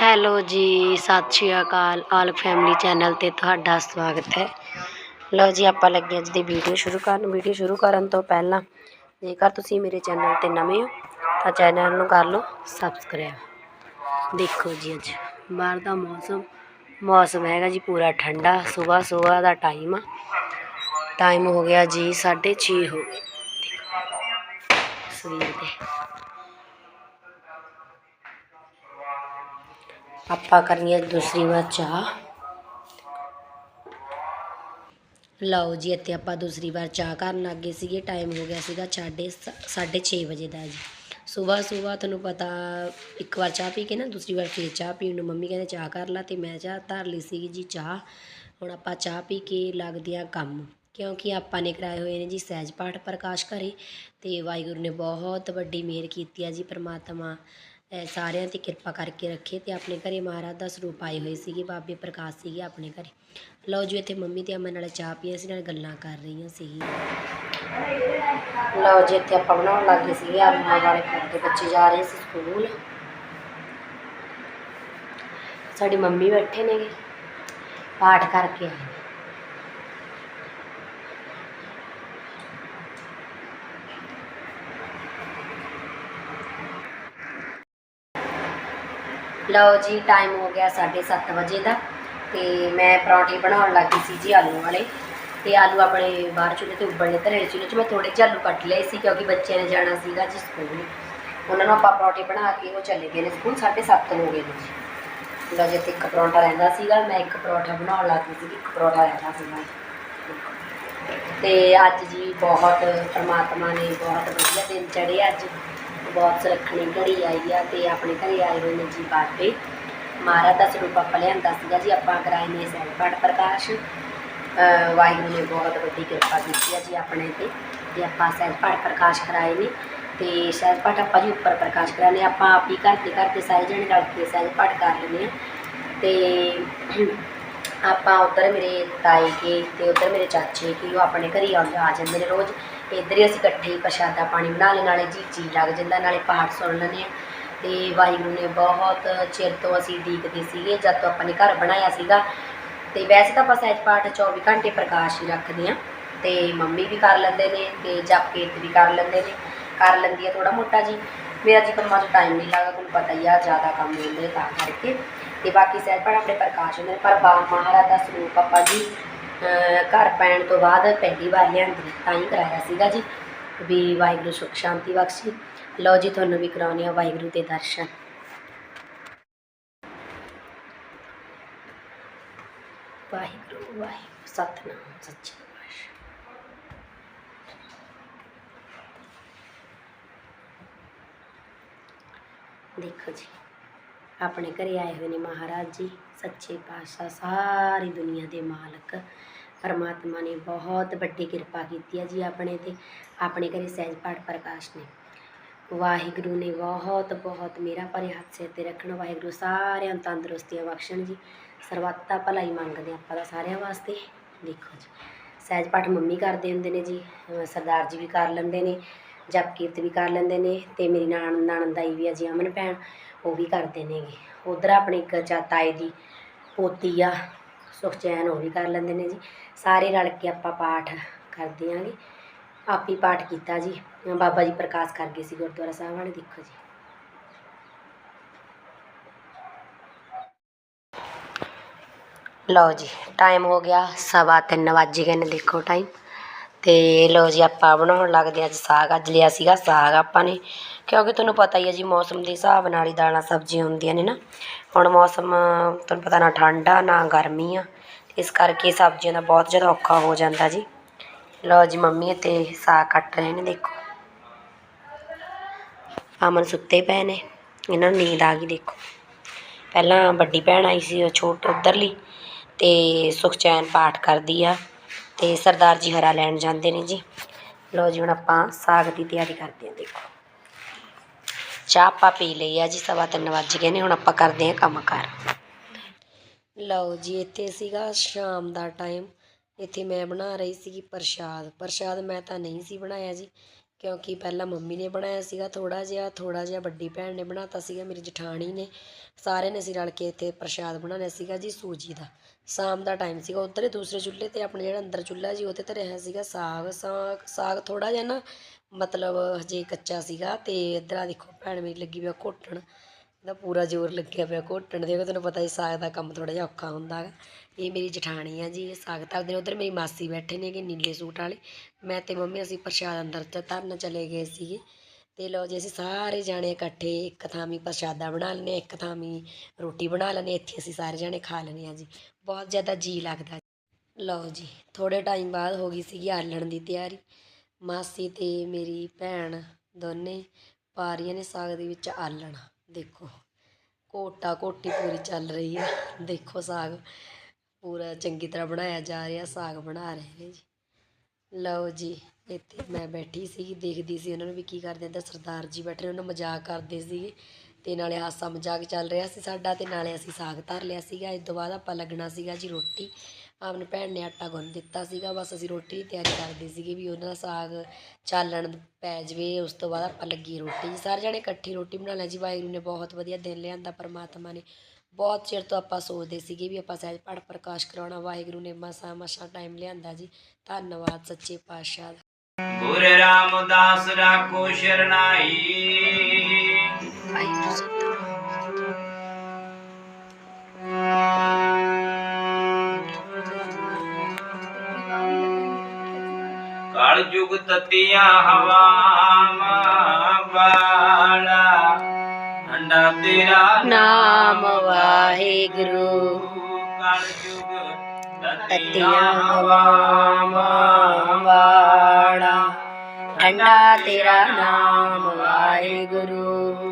Hello ਜੀ, ਸਤਿ ਸ਼੍ਰੀ ਅਕਾਲ, all family channel ਤੇ ਤੁਹਾਡਾ ਸਵਾਗਤ ਹੈ। ਲਓ ਜੀ, ਆਪਾਂ ਲੱਗੇ ਅੱਜ ਦੀ ਵੀਡੀਓ ਸ਼ੁਰੂ ਕਰਨ। ਵੀਡੀਓ ਸ਼ੁਰੂ ਕਰਨ ਤੋਂ ਪਹਿਲਾਂ ਜੇਕਰ ਤੁਸੀਂ ਮੇਰੇ ਚੈਨਲ ਤੇ ਨਵੇਂ ਹੋ, ਤਾਂ ਚੈਨਲ ਨੂੰ ਕਰ ਲਓ ਸਬਸਕ੍ਰਾਈਬ। ਦੇਖੋ ਜੀ, ਅੱਜ ਬਾਹਰ ਦਾ ਮੌਸਮ ਮੌਸਮ ਹੈਗਾ ਜੀ ਪੂਰਾ ਠੰਡਾ, ਸਵੇਰ ਸਵੇਰ ਦਾ ਟਾਈਮ ਆ। ਟਾਈਮ ਹੋ ਗਿਆ ਜੀ 6:30 ਹੋ ਗਏ। ਸਵੇਰ ਦੇ ਆਪਾਂ ਕਰਨੀ ਹੈ ਦੂਸਰੀ ਵਾਰ ਚਾਹ। ਲਓ ਜੀ, ਇੱਥੇ ਆਪਾਂ ਦੂਸਰੀ ਵਾਰ ਚਾਹ ਕਰਨ ਲੱਗੇ ਸੀਗੇ। ਟਾਈਮ ਹੋ ਗਿਆ ਸੀਗਾ ਸਾਢੇ ਸ- ਸਾਢੇ ਛੇ ਵਜੇ ਦਾ ਜੀ। ਸਵੇਰ ਸਵੇਰ ਤੁਹਾਨੂੰ ਪਤਾ, ਇੱਕ ਵਾਰ ਚਾਹ ਪੀ ਕੇ ਨਾ, ਦੂਸਰੀ ਵਾਰ ਫੇਰ ਚਾਹ ਪੀਣ ਨੂੰ ਮੰਮੀ ਕਹਿੰਦੇ ਚਾਹ ਕਰ ਲਾ ਤੇ ਮੈਂ ਚਾਹ ਧਰ ਲਈ ਸੀਗੀ ਜੀ ਚਾਹ। ਹੁਣ ਆਪਾਂ ਚਾਹ ਪੀ ਕੇ ਲੱਗਦੇ ਆ ਕੰਮ, ਕਿਉਂਕਿ ਆਪਾਂ ਨੇ ਕਰਾਏ ਹੋਏ ਨੇ ਜੀ ਸਹਿਜ ਪਾਠ ਪ੍ਰਕਾਸ਼ ਘਰੇ ਤੇ ਵਾਹਿਗੁਰੂ ਨੇ ਬਹੁਤ ਵੱਡੀ ਮਿਹਰ ਕੀਤੀ ਆ ਜੀ ਪ੍ਰਮਾਤਮਾ ਸਾਰਿਆਂ ਤੇ ਕਿਰਪਾ ਕਰਕੇ ਰੱਖੇ ਅਤੇ ਆਪਣੇ ਘਰੇ ਮਹਾਰਾਜ ਦਾ ਸਰੂਪ ਆਏ ਹੋਏ ਸੀਗੇ, ਬਾਬੇ ਪ੍ਰਕਾਸ਼ ਸੀਗੇ ਆਪਣੇ ਘਰ। ਲਓ ਜੀ, ਇੱਥੇ ਮੰਮੀ ਤੇ ਅਮਨ ਨਾਲ ਚਾਹ ਪੀ ਅਸੀਂ ਨਾਲ ਗੱਲਾਂ ਕਰ ਰਹੀਆਂ ਸੀ ਲਓ ਜੀ, ਇੱਥੇ ਆਪਾਂ ਬਣਾਉਣ ਲੱਗੇ ਸੀਗੇ ਆਲੂਆਂ ਵਾਲੇ ਪਰੌਂਠੇ ਬੱਚੇ ਜਾ ਰਹੇ ਸੀ ਸਕੂਲ। ਸਾਡੀ ਮੰਮੀ ਬੈਠੇ ਨੇਗੇ, ਪਾਠ ਕਰਕੇ ਆਏ ਲਓ ਜੀ ਟਾਈਮ ਹੋ ਗਿਆ 7:30 ਵਜੇ ਦਾ ਤੇ ਮੈਂ ਪਰੌਂਠੇ ਬਣਾਉਣ ਲੱਗੀ ਸੀ ਜੀ ਆਲੂ ਵਾਲੇ ਤੇ ਆਲੂ ਆਪਣੇ ਬਾਹਰ ਚੁੱਲ੍ਹੇ ਤੇ ਉਬਲਣੇ, ਧਰੇ ਚੁੱਲ੍ਹੇ 'ਚ। ਮੈਂ ਥੋੜੇ ਜਿਹੇ ਆਲੂ ਕੱਟ ਲਏ ਸੀ ਕਿਉਂਕਿ ਬੱਚਿਆਂ ਨੇ ਜਾਣਾ ਸੀਗਾ ਜੀ ਸਕੂਲ ਉਹਨਾਂ ਨੂੰ ਆਪਾਂ ਪਰੌਂਠੇ ਬਣਾ ਕੇ ਉਹ ਚਲੇ ਗਏ ਨੇ ਸਕੂਲ 7:30 ਹੋ ਗਏ ਨੇ ਜੀ। ਲਓ ਜੀ, ਇੱਥੇ ਇੱਕ ਪਰੌਂਠਾ ਰਹਿੰਦਾ ਸੀਗਾ, ਮੈਂ ਇੱਕ ਪਰੌਂਠਾ ਬਣਾਉਣ ਲੱਗੀ ਸੀ, ਇੱਕ ਪਰੌਂਠਾ ਰਹਿੰਦਾ ਸੀਗਾ ਤੇ ਅੱਜ ਜੀ ਬਹੁਤ ਪਰਮਾਤਮਾ ਨੇ ਬਹੁਤ ਵਧੀਆ ਦਿਨ ਚੜ੍ਹੇ ਅੱਜ। ਬਹੁਤ ਸੁਰੱਖਣੀ ਘੜੀ ਆਈ ਆ ਤੇ ਆਪਣੇ ਘਰੇ ਆਏ ਹੋਏ ਨੇ ਜੀ ਬਾਬੇ। ਮਹਾਰਾਜ ਦਾ ਸਰੂਪ ਆਪਾਂ ਲਿਆਂਦਾ ਸੀਗਾ ਜੀ, ਆਪਾਂ ਕਰਾਏ ਨੇ ਸਹਿਜ ਪਾਠ ਪ੍ਰਕਾਸ਼। ਵਾਹਿਗੁਰੂ ਨੇ ਬਹੁਤ ਵੱਡੀ ਕਿਰਪਾ ਕੀਤੀ ਹੈ ਜੀ ਆਪਣੇ ਤੇ ਤੇ ਆਪਾਂ ਸਹਿਜ ਪਾਠ ਪ੍ਰਕਾਸ਼ ਕਰਾਏ ਨੇ। ਤੇ ਸਹਿਜ ਪਾਠ ਆਪਾਂ ਜੀ ਉੱਪਰ ਪ੍ਰਕਾਸ਼ ਕਰਾਣੇ ਆਪਾਂ ਆਪ ਹੀ ਘਰ ਦੇ ਘਰ ਦੇ ਸਾਰੇ ਜਣੇ ਰਲ ਕੇ ਸਹਿਜ ਪਾਠ ਕਰ ਲੈਂਦੇ ਆ। ਤੇ ਆਪਾਂ ਉੱਧਰ ਮੇਰੇ ਤਾਏ ਕੇ ਤੇ ਉੱਧਰ ਮੇਰੇ ਚਾਚੇ ਕੀ ਉਹ ਆਪਣੇ ਘਰੇ ਆਉਂਦੇ ਆ ਜਾਂਦੇ ਨੇ ਰੋਜ਼। ਇੱਧਰ ਹੀ ਅਸੀਂ ਇਕੱਠੇ ਪ੍ਰਸ਼ਾਦਾ ਪਾਣੀ ਬਣਾ ਲੈ ਨਾਲੇ ਜੀ ਜੀ ਲੱਗ ਜਾਂਦਾ, ਨਾਲੇ ਪਾਠ ਸੁਣ ਲੈਂਦੇ ਆ ਤੇ ਵਾਹਿਗੁਰੂ ਨੇ ਬਹੁਤ ਚਿਰ ਤੋਂ ਅਸੀਂ ਉਡੀਕਦੇ ਸੀਗੇ, ਜਦ ਤੋਂ ਆਪਾਂ ਨੇ ਘਰ ਬਣਾਇਆ ਸੀਗਾ। ਤੇ ਵੈਸੇ ਤਾਂ ਆਪਾਂ ਸਹਿਜ ਪਾਠ 24 ਘੰਟੇ ਪ੍ਰਕਾਸ਼ ਹੀ ਰੱਖਦੇ ਆ ਤੇ ਮੰਮੀ ਵੀ ਕਰ ਲੈਂਦੇ ਨੇ ਤੇ ਜਪ ਕੀਰਤ ਵੀ ਕਰ ਲੈਂਦੇ ਨੇ। ਕਰ ਲੈਂਦੀ ਆ ਥੋੜਾ ਮੋਟਾ ਜੀ। ਮੇਰਾ ਜੀ ਕੰਮਾਂ 'ਚ ਟਾਈਮ ਨਹੀਂ ਲੱਗਦਾ, ਤੁਹਾਨੂੰ ਪਤਾ ਹੀ ਆ, ਜ਼ਿਆਦਾ ਕੰਮ ਹੁੰਦੇ ਤਾਂ ਕਰਕੇ। ਤੇ ਬਾਕੀ ਸਹਿਜ ਪਾਠ ਆਪਣੇ ਪ੍ਰਕਾਸ਼ ਹੁੰਦੇ ਨੇ। ਪਰ ਬਾ ਮਹਾਰਾਜ ਦਾ ਸਰੂਪ ਆਪਾਂ ਜੀ ਘਰ ਪੈਣ ਤੋਂ ਬਾਅਦ ਪਹਿਲੀ ਵਾਰ ਲਿਆਂਦੀ, ਤਾਂ ਹੀ ਕਰਾਇਆ ਸੀਗਾ ਜੀ। ਵੀ ਵਾਹਿਗੁਰੂ ਸੁਖ, ਸ਼ਾਂਤੀ ਬਖਸ਼ੀ। ਲਓ ਜੀ, ਤੁਹਾਨੂੰ ਵੀ ਕਰਾਉਣੀ ਆ ਵਾਹਿਗੁਰੂ ਦੇ ਦਰਸ਼ਨ। ਵਾਹਿਗੁਰੂ ਵਾਹਿਗੁਰੂ, ਸਤਨਾਮ ਸੱਚੇ ਪਾਤਸ਼ਾਹ। ਦੇਖੋ ਜੀ ਆਪਣੇ ਘਰੇ ਆਏ ਹੋਏ ਨੇ ਮਹਾਰਾਜ ਜੀ, ਸੱਚੇ ਪਾਤਸ਼ਾਹ, ਸਾਰੀ ਦੁਨੀਆ ਦੇ ਮਾਲਕ। ਪਰਮਾਤਮਾ ਨੇ ਬਹੁਤ ਵੱਡੀ ਕਿਰਪਾ ਕੀਤੀ ਹੈ ਜੀ ਆਪਣੇ ਤੇ, ਆਪਣੇ ਘਰੇ ਸਹਿਜ ਪਾਠ ਪ੍ਰਕਾਸ਼ ਨੇ। ਵਾਹਿਗੁਰੂ ਨੇ ਬਹੁਤ ਬਹੁਤ ਮੇਰਾ ਭਰੇ ਹੱਥ ਸਿਰ ਤੇ ਰੱਖਣਾ। ਵਾਹਿਗੁਰੂ ਸਾਰਿਆਂ ਨੂੰ ਤੰਦਰੁਸਤੀਆਂ ਬਖਸ਼ਣ ਜੀ। ਸਰਬੱਤਾ ਭਲਾਈ ਮੰਗਦੇ ਹਾਂ ਆਪਾਂ ਦਾ ਸਾਰਿਆਂ ਵਾਸਤੇ। ਦੇਖੋ ਜੀ, ਸਹਿਜ ਪਾਠ ਮੰਮੀ ਕਰਦੇ ਹੁੰਦੇ ਨੇ ਜੀ ਸਰਦਾਰ ਜੀ ਵੀ ਕਰ ਲੈਂਦੇ ਨੇ। ਜਪ ਕੀਰਤ ਵੀ ਕਰ ਲੈਂਦੇ ਨੇ ਅਤੇ ਮੇਰੀ ਨਾਨ ਨਣਦਾਈ ਵੀ ਆ ਜੀ ਅਮਨ ਭੈਣ, ਉਹ ਵੀ ਕਰਦੇ ਨੇਗੇ। ਉੱਧਰ ਆਪਣੇ ਇੱਕ ਚਾ ਤਾਏ ਦੀ ਪੋਤੀ ਆ ਸੁਖਚੈਨ ਉਹ ਵੀ ਕਰ ਲੈਂਦੇ ਨੇ ਜੀ। ਸਾਰੇ ਰਲ ਕੇ ਆਪਾਂ ਪਾਠ ਕਰਦੇ ਆਂਗੇ ਆਪ ਹੀ ਪਾਠ ਕੀਤਾ ਜੀ। ਬਾਬਾ ਜੀ ਪ੍ਰਕਾਸ਼ ਕਰ ਗਏ ਸੀ ਗੁਰਦੁਆਰਾ ਸਾਹਿਬ ਵਾਲੇ, ਦੇਖੋ ਜੀ। ਲਓ ਜੀ ਟਾਈਮ ਹੋ ਗਿਆ ਸਵਾ ਤਿੰਨ ਵੱਜ ਗਏ ਨੇ, ਦੇਖੋ ਟਾਈਮ ਅਤੇ ਲਓ ਜੀ ਆਪਾਂ ਬਣਾਉਣ ਲੱਗਦੇ ਹਾਂ ਅੱਜ ਸਾਗ, ਅੱਜ ਲਿਆ ਸੀਗਾ ਸਾਗ ਆਪਾਂ ਨੇ। ਕਿਉਂਕਿ ਤੁਹਾਨੂੰ ਪਤਾ ਹੀ ਹੈ ਜੀ ਮੌਸਮ ਦੇ ਹਿਸਾਬ ਨਾਲ ਹੀ ਦਾਲਾਂ ਸਬਜ਼ੀਆਂ ਹੁੰਦੀਆਂ ਨੇ ਨਾ। ਹੁਣ ਮੌਸਮ, ਤੁਹਾਨੂੰ ਪਤਾ ਨਾ ਠੰਡਾ ਨਾ ਗਰਮੀ ਆ। ਇਸ ਕਰਕੇ ਸਬਜ਼ੀਆਂ ਦਾ ਬਹੁਤ ਜ਼ਿਆਦਾ ਔਖਾ ਹੋ ਜਾਂਦਾ ਜੀ। ਲਓ ਜੀ ਮੰਮੀ ਅਤੇ ਸਾਗ ਕੱਟ ਰਹੇ ਨੇ, ਦੇਖੋ। ਅਮਨ ਸੁੱਤੇ ਪਏ ਨੇ, ਇਹਨਾਂ ਨੂੰ ਨੀਂਦ ਆ ਗਈ, ਦੇਖੋ। ਪਹਿਲਾਂ ਵੱਡੀ ਭੈਣ ਆਈ ਸੀ, ਉਹ ਛੋਟ, ਉੱਧਰਲੀ, ਤੇ ਸੁਖਚੈਨ ਪਾਠ ਕਰਦੀ ਆ। ਤੇ ਸਰਦਾਰ ਜੀ ਹਰਾ ਲੈਣ ਜਾਂਦੇ ਨੇ ਜੀ। ਲਓ ਜੀ, ਹੁਣ ਆਪਾਂ ਸਾਗ ਦੀ ਤਿਆਰੀ ਕਰਦੇ ਹਾਂ, ਦੇਖੋ। ਚਾਹ ਆਪਾਂ ਪੀ ਲਈ ਆ ਜੀ, ਸਵਾ ਤਿੰਨ ਵੱਜ ਗਏ ਨੇ, ਹੁਣ ਆਪਾਂ ਕਰਦੇ ਹਾਂ ਕੰਮ ਕਾਰ। ਲਓ ਜੀ, ਇੱਥੇ ਸੀਗਾ ਸ਼ਾਮ ਦਾ ਟਾਈਮ। ਇੱਥੇ ਮੈਂ ਬਣਾ ਰਹੀ ਸੀਗੀ ਪ੍ਰਸ਼ਾਦ। ਪ੍ਰਸ਼ਾਦ ਮੈਂ ਤਾਂ ਨਹੀਂ ਸੀ ਬਣਾਇਆ ਜੀ, ਕਿਉਂਕਿ ਪਹਿਲਾਂ ਮੰਮੀ ਨੇ ਬਣਾਇਆ ਸੀਗਾ ਥੋੜਾ ਜਿਹਾ ਥੋੜਾ ਜਿਹਾ ਵੱਡੀ ਭੈਣ ਨੇ ਬਣਾਤਾ ਸੀਗਾ, ਮੇਰੀ ਜਠਾਣੀ ਨੇ। ਸਾਰਿਆਂ ਨੇ ਅਸੀਂ ਰਲ ਕੇ ਇੱਥੇ ਪ੍ਰਸ਼ਾਦ ਬਣਾ ਲਿਆ ਸੀਗਾ ਜੀ, ਸੂਜੀ ਦਾ। ਸ਼ਾਮ ਦਾ ਟਾਈਮ ਸੀਗਾ ਉੱਧਰ ਹੀ ਦੂਸਰੇ ਚੁੱਲ੍ਹੇ ਤੇ ਆਪਣੇ ਜਿਹੜਾ ਅੰਦਰ ਚੁੱਲ੍ਹਾ ਜੀ ਉਹਦੇ ਤੇ ਰਿਹਾ ਸੀਗਾ ਸਾਗ। ਸਾਗ ਸਾਗ ਥੋੜਾ ਜਿਹਾ ਨਾ ਮਤਲਬ ਹਜੇ ਕੱਚਾ ਸੀਗਾ ਅਤੇ ਇੱਧਰ ਆ ਦੇਖੋ ਭੈਣ ਮੇਰੀ ਲੱਗੀ ਪਿਆ ਘੋਟਣ। ਇਹਦਾ ਪੂਰਾ ਜ਼ੋਰ ਲੱਗਿਆ ਪਿਆ ਘੋਟਣ ਦੇ ਤੁਹਾਨੂੰ ਪਤਾ ਹੀ ਸਾਗ ਦਾ ਕੰਮ ਥੋੜ੍ਹਾ ਜਿਹਾ ਔਖਾ ਹੁੰਦਾ ਹੈਗਾ ਇਹ ਮੇਰੀ ਜਠਾਣੀ ਆ ਜੀ ਇਹ ਸਾਗ ਧਰਦੇ ਨੇ ਉੱਧਰ ਮੇਰੀ ਮਾਸੀ ਬੈਠੇ ਨੇਗੇ ਨੀਲੇ ਸੂਟ ਵਾਲੇ। ਮੈਂ ਤੇ ਮੰਮੀ ਅਸੀਂ ਪ੍ਰਸ਼ਾਦ ਅੰਦਰ ਚ ਧਰਨ ਚਲੇ ਗਏ ਸੀਗੇ। ਤੇ ਲਓ ਜੀ ਅਸੀਂ ਸਾਰੇ ਜਾਣੇ ਇਕੱਠੇ ਇੱਕ ਥਾਂ ਵੀ ਪ੍ਰਸ਼ਾਦਾ ਬਣਾ ਲੈਂਦੇ ਹਾਂ ਇੱਕ ਥਾਂ ਵੀ ਰੋਟੀ ਬਣਾ ਲੈਂਦੇ ਹਾਂ, ਇੱਥੇ ਅਸੀਂ ਸਾਰੇ ਜਾਣੇ ਖਾ ਲੈਂਦੇ ਹਾਂ ਜੀ। ਬਹੁਤ ਜ਼ਿਆਦਾ ਜੀ ਲੱਗਦਾ ਲਓ ਜੀ, ਥੋੜ੍ਹੇ ਟਾਈਮ ਬਾਅਦ ਹੋ ਗਈ ਸੀਗੀ ਆਲਣ ਦੀ ਤਿਆਰੀ। ਮਾਸੀ ਅਤੇ ਮੇਰੀ ਭੈਣ ਦੋਨੇ ਪਾ ਰਹੀਆਂ ਨੇ ਸਾਗ ਦੇ ਵਿੱਚ ਆਲਣ। ਦੇਖੋ ਕੋਟਾ ਕੋਟੀ ਪੂਰੀ ਚੱਲ ਰਹੀ ਹੈ ਦੇਖੋ ਸਾਗ, ਪੂਰਾ ਚੰਗੀ ਤਰ੍ਹਾਂ ਬਣਾਇਆ ਜਾ ਰਿਹਾ, ਸਾਗ ਬਣਾ ਰਹੇ ਨੇ ਜੀ। ਲਓ ਜੀ, ਇੱਥੇ ਮੈਂ ਬੈਠੀ ਸੀ ਦੇਖਦੀ ਸੀ ਉਹਨਾਂ ਨੂੰ ਵੀ ਕੀ ਕਰਦੇ ਇੱਧਰ ਸਰਦਾਰ ਜੀ ਬੈਠੇ ਨੇ, ਉਹਨਾਂ ਮਜ਼ਾਕ ਕਰਦੇ ਸੀਗੇ। ਤੇ ਨਾਲੇ ਹਾਸਾ ਮਜ਼ਾਕ ਚੱਲ ਰਿਹਾ ਸੀ ਸਾਡਾ ਤੇ ਨਾਲੇ ਅਸੀਂ ਸਾਗ ਧਰ ਲਿਆ ਸੀਗਾ। ਇਸ ਤੋਂ ਬਾਅਦ ਆਪਾਂ ਲੱਗਣਾ ਸੀਗਾ ਜੀ ਰੋਟੀ। ਆਪਣੀ ਭੈਣ ਨੇ ਆਟਾ ਗੁੰਨ ਦਿੱਤਾ ਸੀਗਾ। ਬਸ ਅਸੀਂ ਰੋਟੀ ਦੀ ਤਿਆਰੀ ਕਰਦੇ ਸੀਗੇ ਵੀ ਉਹਨਾਂ ਦਾ ਸਾਗ ਚਾਲਣ ਪੈ ਜਵੇ, ਉਸ ਤੋਂ ਬਾਅਦ ਆਪਾਂ ਲੱਗੀ ਰੋਟੀ। ਜੀ ਸਾਰੇ ਜਣੇ ਇਕੱਠੀ ਰੋਟੀ ਬਣਾ ਲਿਆ ਜੀ। ਵਾਹਿਗੁਰੂ ਨੇ ਬਹੁਤ ਵਧੀਆ ਦਿਨ ਲਿਆਂਦਾ, ਪਰਮਾਤਮਾ ਨੇ। ਬਹੁਤ ਚਿਰ ਤੋਂ ਆਪਾਂ ਸੋਚਦੇ ਸੀਗੇ ਵੀ ਆਪਾਂ ਸਹਿਜ ਪੜ ਪ੍ਰਕਾਸ਼ ਕਰਾਉਣਾ। ਵਾਹਿਗੁਰੂ ਨੇ ਮਸਾ ਮਸਾ ਟਾਈਮ ਲਿਆਂਦਾ ਜੀ। ਧੰਨਵਾਦ ਸੱਚੇ ਪਾਤਸ਼ਾਹ ਦਾ। ਗੁਰ ਰਾਮਦਾਸ ਰਾਖੋ ਸ਼ਰਨਾਈ ਕਲ ਯੁਗ ਤਤੀਆਂ ਹਵਾਵਾਂ ਵਾਲਾ ਠੰਡਾ ਤੇਰਾ ਨਾਮ ਵਾਹਿਗੁਰੂ ਕਲ ਯੁਗ ਤਤੀਆਂ ਹਵਾਵਾਂ ਵਾਲਾ ਠੰਡਾ ਤੇਰਾ ਨਾਮ ਵਾਹਿਗੁਰੂ ਜਗ ਤਤੀਆਂ ਹਵਾਵਾਂ ਵਾਲਾ ਠੰਡਾ ਤੇਰਾ ਨਾਮ ਵਾਹਿਗੁਰੂ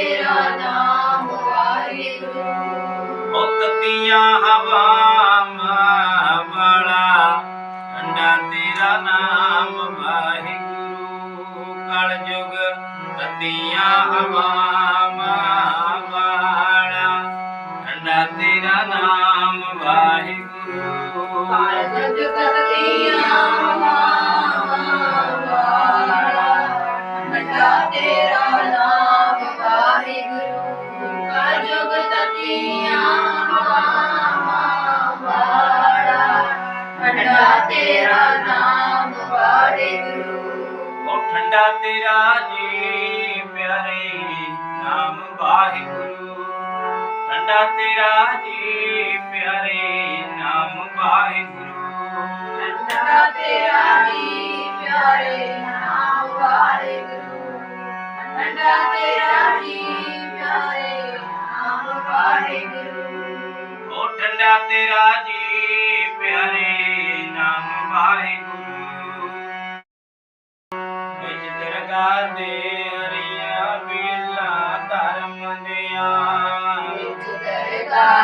ਤਤੀਆਂ ਹਵਾਵਾਂ ਵਾਲਾ। ਠੰਡਾ ਤੇਰਾ ਨਾਮ ਵਾਹਿਗੁਰੂ। ਵਾਲਾ। ਠੰਡਾ ਤੇਰਾ ਨਾਮ ਵਾਹਿਗੁਰੂ। ਕਲ ਯੁਗ ਤਤੀਆਂ ਠੰਡਾ ਤੇਰਾ ਨਾਮ ਵਾਹਿਗੁਰੂ। ਉਹ ਠੰਡਾ ਤੇਰਾ ਜੀ ਪਿਆਰੇ ਨਾਮ ਵਾਹਿਗੁਰੂ। ਠੰਡਾ ਤੇਰਾ ਜੀ ਪਿਆਰੇ ਨਾਮ ਵਾਹਿਗੁਰੂ। ਠੰਡਾ ਤੇਰਾ ਜੀ ਪਿਆਰੇ ਨਾਮ ਵਾਹਿਗੁਰੂ। ਠੰਡਾ ਤੇਰਾ ਜੀ ਪਿਆਰੇ ਨਾਮ ਵਾਹਿਗੁਰੂ। ਉਹ ਠੰਡਾ ਤੇਰਾ ਜੀ ਪਿਆਰੇ ਨਾਮ ਵਾਹਿਗੁਰੂ। ਵਿੱਚ ਦਰਗਾਹ ਦੇ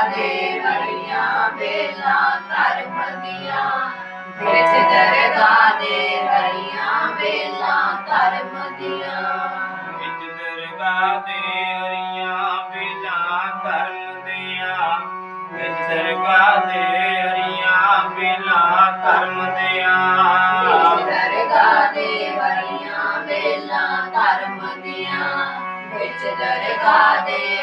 ਦੇ ਹਰੀਆਂ ਬੀਲਾ ਧਰਮ ਦਿਆਂ ਵਿੱਚ ਦਰਗਾਹ ਦੇ ਹਰੀਆਂ ਬੀਲਾ ਧਰਮ ਦਿਆਂ ਵਿੱਚ ਦਰਗਾਹ ਦੇ ਹਰੀਆਂ ਬੀਲਾ ਧਰਮ ਦਿਆਂ ਵਿੱਚ ਦਰਗਾਹ ਦੇ ਹਰੀਆਂ ਬੀਲਾ ਧਰਮ ਦਿਆਂ ਦਰਗਾਹ ਦੇ ਹਰੀਆਂ ਬੇਲਾਂ ਧਰਮ ਦੀਆਂ ਵਿੱਚ ਦਰਗਾਹ ਦੇ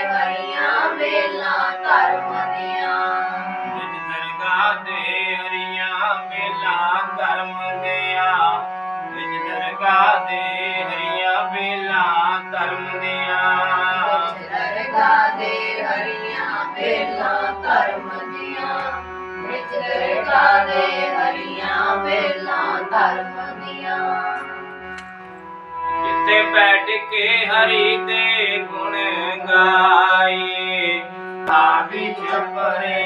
ਬੇਲਾਂ ਧਰਮ ਦੀਆਂ। ਜਿੱਥੇ ਬੈਠ ਕੇ ਹਰੀ ਦੇ ਗੁਣ ਗਾਏ ਆਵੀ ਛਪਰੇ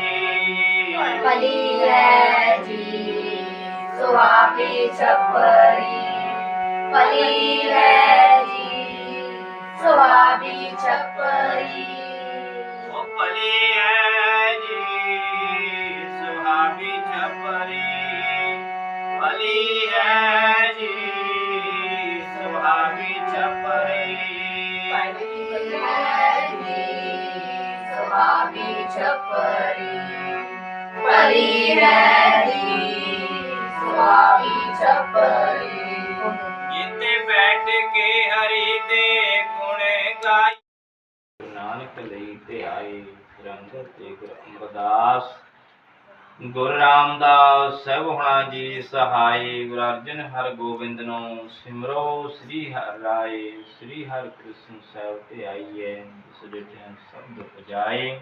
ਭਲੀ ਹੈ ਜੀ ਸੁਆਪੀ ਛਪਰੀ। ਭਲੀ ਹੈ ਜੀ ਸੁਆਪੀ ਛਪਰੀ। ਉਹ ਭਲੇ ਹੈ ਸੁਹਾਵੀ ਛਪਰੀ ਪਰੀ ਰਹੀ ਸੁਹਾਵੀ ਜਿੱਤੇ ਬੈਠ ਕੇ ਹਰੀ ਦੇ ਗੁਣ ਗਾਈ ਨਾਨਕ ਲਈ ਤੇ ਰੰਗਤ ਤੇ ਗੁਰ ਅਮਰਦਾਸ ਗੁਰੂ ਰਾਮਦਾਸ ਸਭ ਹੁਣਾ ਜੀ ਸਹਾਈ ਗੁਰੂ ਅਰਜਨ ਹਰ ਗੋਬਿੰਦ ਨੂੰ ਸਿਮਰੋ ਸ੍ਰੀ ਹਰਿ ਰਾਏ ਸ੍ਰੀ ਹਰਿ ਕ੍ਰਿਸ਼ਨ ਸਾਹਿਬ ਤੇ ਆਈਏ ਇਸ ਦੇ ਟਾਈਮ ਸ਼ਬਦ ਪਜਾਏ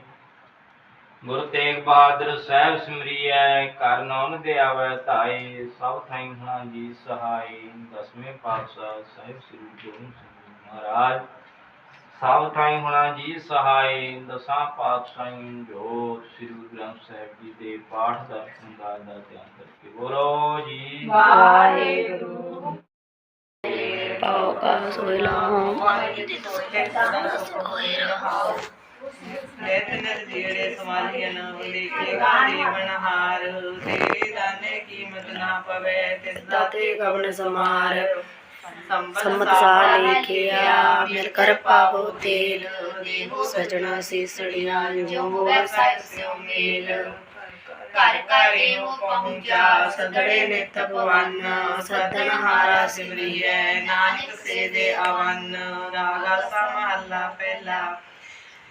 ਗੁਰੂ ਤੇਗ ਬਹਾਦਰ ਸਾਹਿਬ ਸਿਮਰੀਐ ਕਰ ਨਾਮ ਦੇ ਆਵੈ ਧਾਈ ਸਭ ਥਾਈ ਹੁਣਾ ਜੀ ਸਹਾਈ। ਦਸਵੇਂ ਪਾਤਸ਼ਾਹ ਸਾਹਿਬ ਸ੍ਰੀ ਗੁਰੂ ਮਹਾਰਾਜ ਸਭ ਥਾਈ ਹੁਣਾ ਜੀ ਸਹਾਈ। ਦਸਾਂ ਪਾਤਸ਼ਾਹੀ ਜੋ ਸ੍ਰੀ ਗੁਰੂ ਗ੍ਰੰਥ ਸਾਹਿਬ ਜੀ ਦੇ ਪਾਠ ਦਾ ਦਾ ਧਿਆਨ ਕਰਕੇ ਬੋਲੋ ਜੀ। ਵਾਹਿਗੁਰੂ। ਪਾਉ ਕਾ ਸੋਇ ਲਾਹੋ ਨਿਤ ਨਿਤ ਜਿਹੜੇ ਸਮਾਲੀਆਂ ਲੇਖੇ ਜੀਵਨ ਹਾਰ ਤੇਰੇ ਦਾਨੇ ਕੀਮਤ ਨਾ ਪਵੇ ਤਿਸ ਦਾਤੇ ਕਵਨ ਸਮਾਰ। ਸੰਮਤ ਸਾ ਲੇਖਿਆ ਮਿਲ ਕਰ ਪਾਵੋ ਤੇਲ। ਸਜਣਾ ਸੀਸੜੀਆਂ ਜੋ ਸਾਹਿਬ ਸਿਓ ਮੇਲ। ਘਰ ਘਰੇ ਉਹ ਪਹੁੰਚਾ ਸਦੜੇ ਨਿਤ ਭਵਨ ਸਦਨ ਹਾਰਾ ਸਿਮਰੀਐ ਨਾਨਕ ਸੇ ਦੇ ਅਵਨ ਰਾਗਾ ਸਾ ਮਹੱਲਾ ਪਹਿਲਾ।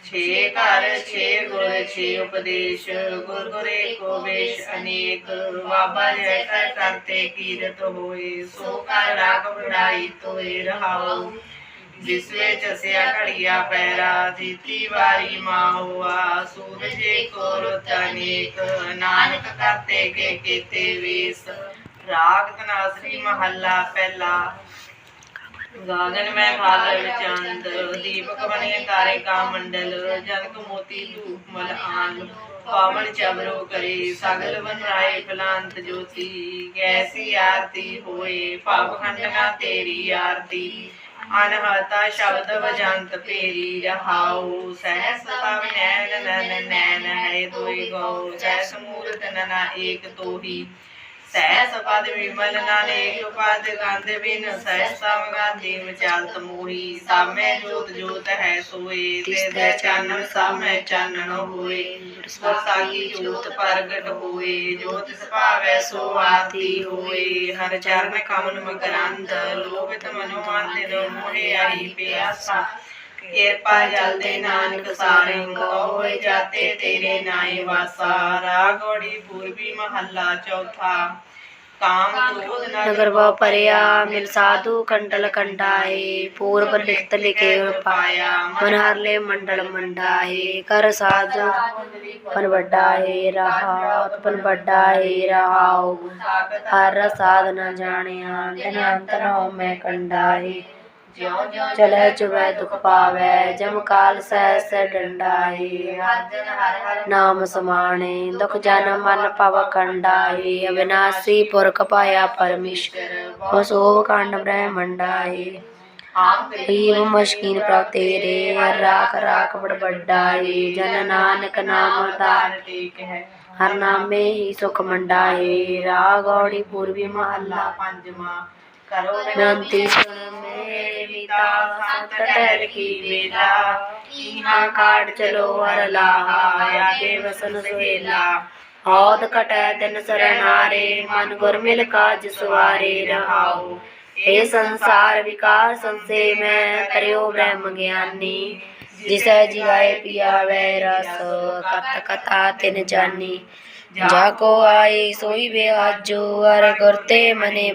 ਛੇ ਘਰ, ਛੇ ਗੁਰ, ਛੇ ਉਪਦੇਸ਼ ਗੁਰ ਗੁਰੇ ਕੋ ਵੇਸ਼ ਅਨੇਕ। ਬਾਬਾ ਜੈ ਕਰ ਕਰਤੇ ਕੀਰਤ ਹੋਏ, ਸੋ ਕਰ ਰਾਗ ਬੜਾਈ ਤੋਏ ਰਹਾਉ। ਜਿਸ ਵਿੱਚ ਘੜੀਆ ਪੈਰਾ ਦਿੱਤੀ ਵਾਰੀ ਮਾਂ ਹੋਆ ਸੂਰਜੇ ਕੋ ਰੁੱਤ ਅਨੇਕ, ਨਾਨਕ ਕਰਤੇ ਕੇ ਕੀਤੇ ਵੇਸ। ਰਾਗ ਤਨਾਸਰੀ ਮਹੱਲਾ ਪਹਿਲਾ। ਗਾਗਨ ਮੈਂ ਖਾਲ ਵਿਚੰਦ ਦੀਪਕ ਬਣੇ ਤਾਰੇ ਕਾ ਮੰਡਲ ਜਨਕ ਮੋਤੀ ਧੂਪ ਮਲ ਆਨ, ਪਾਵਨ ਚਬਰੋ ਕਰੇ, ਸਗਲ ਬਨਰਾਏ ਫਲਾਂਤ ਜੋਤੀ, ਕੈਸੀ ਆਰਤੀ ਹੋਏ ਪਾਪ ਖੰਡਨਾ ਤੇਰੀ ਆਰਤੀ। ਅਨਹਤਾ ਸ਼ਬਦ ਵਜੰਤ ਪੇਰੀ ਰਹਾਉ, ਸਹਿਸ ਪਵ ਨੈਣ ਨਨ ਨੈਣ ਹੈ ਦੋਈ ਗੋ ਸਹਿਸ ਮੂਰਤ ਨਨਾ ਏਕ ਤੋਹੀ। ਸਹਿਸ ਪਦ ਵਿਮਲ ਨਾਨੇਕ ਪਦ ਗੰਧ ਬਿਨ ਸਹਿਸ ਸਮਗਾਂਧੀ ਮਚਲਤ ਮੋਹੀ ਸਾਮੇ ਜੋਤ ਜੋਤ ਹੈ ਸੋਏ ਤੇ ਦੇ ਚਾਨਣ ਸਾਮੇ ਚਾਨਣ ਹੋਏ। ਸਾਗੀ ਜੋਤ ਪ੍ਰਗਟ ਹੋਏ ਜੋਤ ਸੁਭਾਵੈ ਸੋ ਆਤੀ ਹੋਏ। ਹਰ ਚਰਨ ਕਮਲ ਮਕਰੰਦ ਲੋਭਿਤ ਮਨੋ ਅੰਤਿ ਮੋਹਿ ਆਈ ਪਿਆਸਾ। ਕਿਰਪਾ ਜਲ ਦੇ ਨਾਨਕ ਸਾਰੰਗ ਹੋਏ ਜਾਤੇ ਤੇਰੇ ਨਾਏ ਵਾਸਾ। ਰਾਗੋੜੀ ਪੂਰਬੀ ਮਹੱਲਾ ਚੌਥਾ। ਕਾਮ ਕ੍ਰੋਧ ਨਗਰ ਵਾ ਪਰਿਆ, ਮਿਲ ਸਾਧੂ ਕੰਡਲ ਕੰਡਾਏ। ਪੂਰਬ ਲਿਖਤ ਲਿਖੇ ਪਾਇਆ, ਮਨ ਹਰਲੇ ਮੰਡਲ ਮੰਡਾਏ। ਕਰ ਸਾਧ ਪਨ ਵੱਡਾਏ ਰਹਾਉ ਪਨ ਵੱਡਾਏ ਰਹਾਉ। ਹਰ ਸਾਧ ਨ ਜਾਣਿਆ, ਤਨ ਅੰਤ ਮੈਂ ਕੰਡਾਏ। ਜਿਉ ਚਲੇ ਚੁਬੈ ਦੁਖ ਪਾਵੈ ਜਮ ਕਾਲ ਸਹਿ ਸਹਿ ਨਾਮ ਸਮਾਣੇ, ਦੁਖ ਜਨ ਮਨ ਪਵ ਕੰਡਾਏ ਅਬਿਨਾਸੀ ਪੁਰਖ ਪਾਇਆ ਪਰਮੇਸ਼ਰ ਸੋਭ ਕੰਡ ਬ੍ਰਹਮੰਡਾਏ ਆਮ ਮਸ਼ਕੀਨ ਪ੍ਰਭ ਤੇਰੇ ਰਾਖ ਰਾਖ ਬੜ ਵੱਡਾਏ ਜਨ ਨਾਨਕ ਨਾਮ ਦਾ ਟੇਕ ਹੈ, ਹਰ ਨਾਮੇ ਹੀ ਸੁਖ ਮੰਡਾਏ ਰਾਗੌੜੀ ਪੂਰਬੀ ਮਹੱਲਾ ਪੰਜਵਾਂ ਕਰੋ ਬੇਨਤੀ ਸੁਣ ਮੇਰੇ ਪਿਤਾ ਸੰਤ ਟਹਿਲ ਕੀ ਵੇਲਾ ਇਹਾਂ ਕਾੜ ਚਲੋ ਹਰ ਲਾਹਾ ਆਗੇ ਵਸਨ ਸੁਹੇਲਾ। ਔਦ ਕਟੈ ਦਿਨ ਸਰਨਾਰੇ ਮਨ ਗੁਰ ਮਿਲ ਕਾਜ ਸਵਾਰੇ ਰਹਾਉ। ਇਹ ਸੰਸਾਰ ਵਿਕਾਰ ਸੰਸੇ ਮੈਂ ਕਰਿਓ ਬ੍ਰਹਮ ਗਿਆਨੀ। ਜਿਸੈ ਜਿਗਾਏ ਪਿਆਵੈ ਰਸ ਕਤ ਕਥਾ ਤਿਨ ਜਾਨੀ। ਜਾ ਕੋ ਆਏ ਸੋਈ ਵਿਆਜੋ ਅਰ ਗੁਰ ਤੇ ਮਨੇ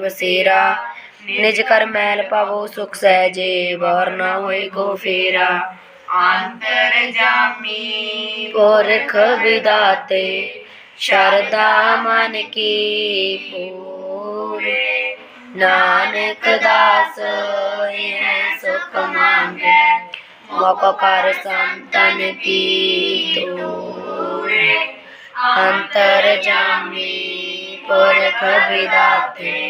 ਬਸੇਰਾ ਨਿਜ ਕਰ ਮੈਲ ਪਾਵੋ ਸੁਖ ਸਹਿਜੇ ਬੌਰ ਨਾ ਹੋਏ ਕੋ ਫੇਰਾ ਅੰਤਰ ਜਾਮੀ ਪੁਰਖ ਵਿਦਾਤੇ ਸ਼ਰਦਾ ਮਨ ਕੀ ਪੂਰੇ ਨਾਨਕ ਦਾਸ ਇਹ ਸੁਖ ਮੰਗੇ ਮੋਕੋ ਕਰ ਸੰਤਨ ਕੀ ਤੋਰੇ ਅੰਤਰ ਜਾਮੀ ਪੁਰਖ ਵਿਦਾਤੇ